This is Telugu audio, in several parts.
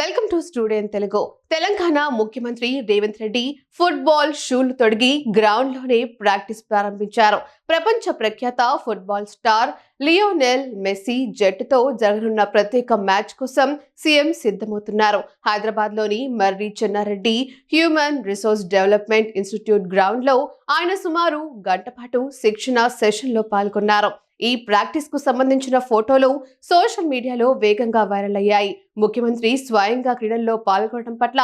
Welcome to studio Telugu. Telangana ముఖ్యమంత్రి రేవంత్ రెడ్డి ఫుట్బాల్ షూలు తొడిగి గ్రౌండ్లోనే ప్రాక్టీస్ ప్రారంభించారు. ప్రపంచ ప్రఖ్యాత ఫుట్బాల్ స్టార్ లియోనెల్ మెస్సీ జట్టుతో జరగనున్న ప్రత్యేక మ్యాచ్ కోసం సీఎం సిద్ధమవుతున్నారు. హైదరాబాద్లోని Marri Chennareddy human resource development institute గ్రౌండ్లో ఆయన సుమారు గంట పాటు శిక్షణ సెషన్లో పాల్గొన్నారు. ఈ ప్రాక్టీస్కు సంబంధించిన ఫోటోలు సోషల్ మీడియాలో వేగంగా వైరల్ అయ్యాయి. ముఖ్యమంత్రి స్వయంగా క్రీడల్లో పాల్గొనడం పట్ల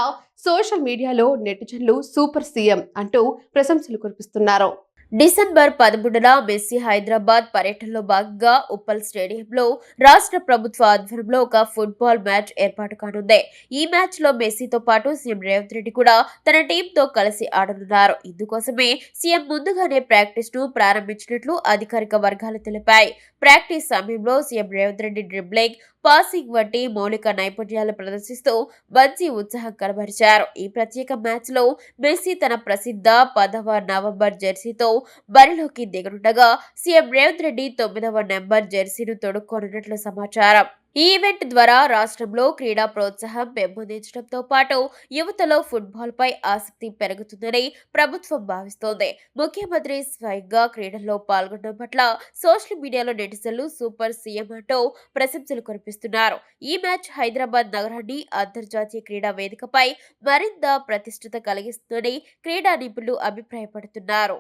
సోషల్ మీడియాలో నెటిజన్లు సూపర్ సీఎం అంటూ ప్రశంసలు కురిపిస్తున్నారు. డిసెంబర్ పదమూడున మెస్సీ హైదరాబాద్ పర్యటనలో భాగంగా ఉప్పల్ స్టేడియంలో రాష్ట్ర ప్రభుత్వ ఆధ్వర్యంలో ఒక ఫుట్బాల్ మ్యాచ్ ఏర్పాటు కానుంది. ఈ మ్యాచ్లో మెస్సీతో పాటు సీఎం రేవంత్ రెడ్డి కూడా తన టీంతో కలిసి ఆడనున్నారు. ఇందుకోసమే సీఎం ముందుగానే ప్రాక్టీస్ను ప్రారంభించినట్లు అధికారిక వర్గాలు తెలిపాయి. ప్రాక్టీస్ సమయంలో CM Revanth Reddy dribbling passing వంటి మౌలిక నైపుణ్యాలు ప్రదర్శిస్తూ మంచి ఉత్సాహం కనబరిచారు. ఈ ప్రత్యేక మ్యాచ్లో మెస్సీ తన ప్రసిద్ధ పదవ నవంబర్ జెర్సీతో బరిలోకి దిగనుండగా సీఎం రేవంత్ రెడ్డి తొమ్మిదవ నెంబర్ జెర్సీను తొడుక్కోనున్నట్లు సమాచారం. ఈ ఈవెంట్ ద్వారా రాష్ట్రంలో క్రీడా ప్రోత్సాహం పెంపొందించడంతో పాటు యువతలో ఫుట్బాల్పై ఆసక్తి పెరుగుతుందని ప్రభుత్వం భావిస్తోంది. ముఖ్యమంత్రి స్వయంగా క్రీడల్లో పాల్గొనడం పట్ల సోషల్ మీడియాలో నెటిజన్లు సూపర్ సీఎం అంటూ ప్రశంసలు కురిపిస్తున్నారు. ఈ మ్యాచ్ హైదరాబాద్ నగరాన్ని అంతర్జాతీయ క్రీడా వేదికపై మరింత ప్రతిష్టత కలిగిస్తుందని క్రీడా నిపుణులు అభిప్రాయపడుతున్నారు.